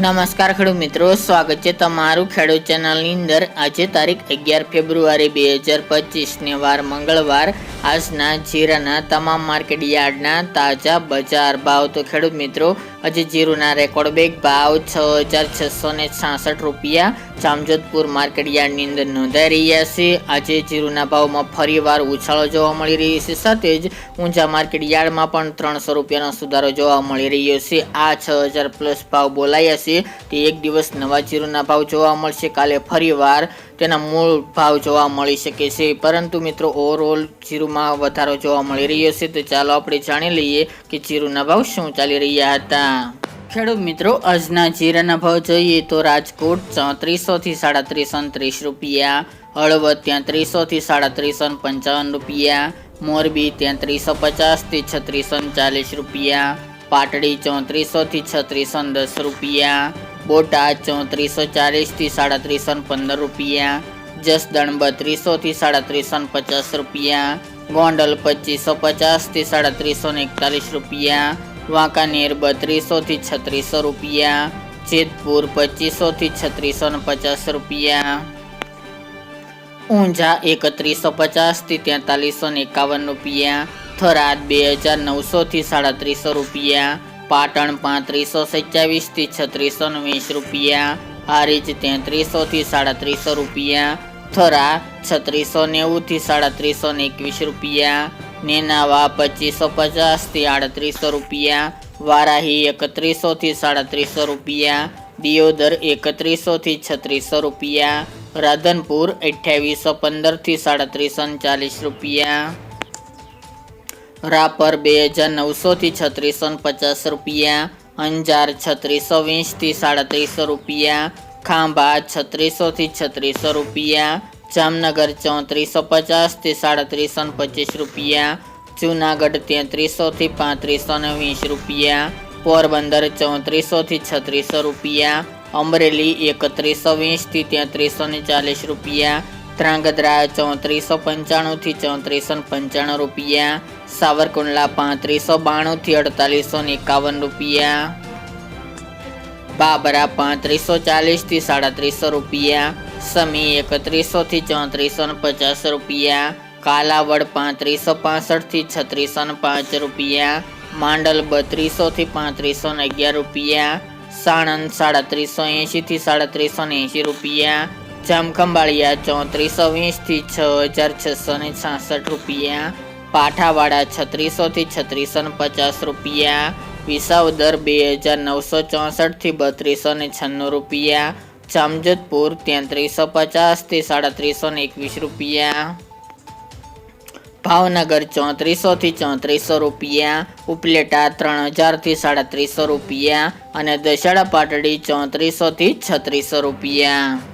નમસ્કાર ખેડૂત મિત્રો, સ્વાગત છે તમારું ખેડૂત ચેનલની અંદર. આજે તારીખ અગિયાર ફેબ્રુઆરી બે હજાર પચીસને વાર મંગળવાર આજના જીરાના તમામ માર્કેટ યાર્ડના તાજા બજાર ભાવ તો ખેડૂત મિત્રો, આજે જીરુના રેકોર્ડ બેગ ભાવ છ હજાર છસો ને છાસઠ રૂપિયા, જામજોધપુર માર્કેટ યાર્ડની અંદર નોંધાઈ રહ્યા છે. આજે જીરુના ભાવમાં ફરીવાર ઉછાળો જોવા મળી રહ્યો છે. સાથે જ ઊંચા માર્કેટ યાર્ડમાં પણ ત્રણસો રૂપિયાનો સુધારો જોવા મળી રહ્યો છે. આ છ હજાર પ્લસ ભાવ બોલાયા છે. તે એક દિવસ નવા જીરુના ભાવ જોવા મળશે. કાલે ફરીવાર તેના મૂળ ભાવ જોવા મળી શકે છે. પરંતુ મિત્રો ઓવરઓલ જીરુમાં વધારો જોવા મળી રહ્યો છે. તો ચાલો આપણે જાણી લઈએ કે જીરુના ભાવ શું ચાલી રહ્યા હતા. ખેડૂત મિત્રો, આજના જીરાના ભાવ જોઈએ તો રાજકોટ ચોત્રીસોથી સાડા સાડત્રીસો ને ત્રીસ રૂપિયા હળવદ ત્યાં ત્રીસોથી સાડા સાડત્રીસો પંચાવન રૂપિયા, મોરબી ત્યાં ત્રીસો પચાસથી છત્રીસો ચાલીસ રૂપિયા, પાટડી ચોત્રીસોથી છત્રીસો દસ રૂપિયા બોટાદ ચોત્રીસો ચાલીસથી સાડત્રીસો ને પંદર રૂપિયા. જસદણ બત્રીસો થી સાડત્રીસો ને પચાસ રૂપિયા. ગોંડલ પચીસો પચાસથી સાડત્રીસો ને એકતાલીસ રૂપિયા. વાંકાનેર બત્રીસો થી છત્રીસો રૂપિયા. જેતપુર પચીસો થી છત્રીસો ને પચાસ રૂપિયા. ઊંઝા એકત્રીસો પચાસથી તેતાલીસો ને એકાવન રૂપિયા. થરાદ બે હજાર નવસો થી સાડત્રીસો રૂપિયા. પાટણ પાંત્રીસો સત્યાવીસથી છત્રીસો વીસ રૂપિયા. હારીજ તેત્રીસો થી સાડત્રીસો રૂપિયા. થરા છત્રીસો નેવું થી સાડત્રીસો એકવીસ રૂપિયા. નેનાવા પચીસો પચાસથી આડત્રીસો રૂપિયા. વારાહી એકત્રીસો થી સાડત્રીસો રૂપિયા. દિયોદર એકત્રીસો થી છત્રીસો રૂપિયા. રાધનપુર અઠ્યાવીસો પંદરથી સાડત્રીસો ચાલીસ રૂપિયા. રાપર બે હજાર નવસોથી છત્રીસો પચાસ રૂપિયા, અંજાર છત્રીસો વીસથી સાડત્રીસો રૂપિયા, ખાંભા છત્રીસોથી છત્રીસો રૂપિયા, જામનગર ચોત્રીસો પચાસથી સાડત્રીસો પચીસ રૂપિયા, જૂનાગઢ તેત્રીસોથી પાંત્રીસો ને વીસ રૂપિયા, પોરબંદર ચોત્રીસોથી છત્રીસો રૂપિયા, અમરેલી એકત્રીસો વીસથી તેત્રીસો ને ચાલીસ રૂપિયા ધ્રાંગધ્રા ચોત્રીસો પંચાણુંથી ચોત્રીસો પંચાણું રૂપિયા. સાવરકુંડલા પાંત્રીસો બાણુંથી અડતાલીસો એકાવન રૂપિયા. બાબરા પાંત્રીસો ચાલીસથી સાડત્રીસો રૂપિયા. સમી એકત્રીસોથી ચોત્રીસો પચાસ રૂપિયા. કાલાવડ પાંત્રીસો પાસઠથી છત્રીસો પાંચ રૂપિયા. માંડલ બત્રીસોથી પાંત્રીસો અગિયાર રૂપિયા. સાણંદ સાડત્રીસો એંશીથી સાડત્રીસો એંશી રૂપિયા. જામખંભાળિયા ચોત્રીસો વીસથી છ હજાર છસો ને છાસઠ રૂપિયા, પાઠાવાડા છત્રીસોથી છત્રીસો ને પચાસ રૂપિયા વિસાવદર બે હજાર નવસો ચોસઠથી બત્રીસો ને છન્નું રૂપિયા, જામજોધપુર તેત્રીસો પચાસથી સાડત્રીસો ને એકવીસ રૂપિયા, ભાવનગર ચોત્રીસોથી ચોત્રીસો રૂપિયા, ઉપલેટા ત્રણ હજારથી સાડત્રીસો રૂપિયા અને દશેડા પાટડી ચોત્રીસોથી છત્રીસો રૂપિયા.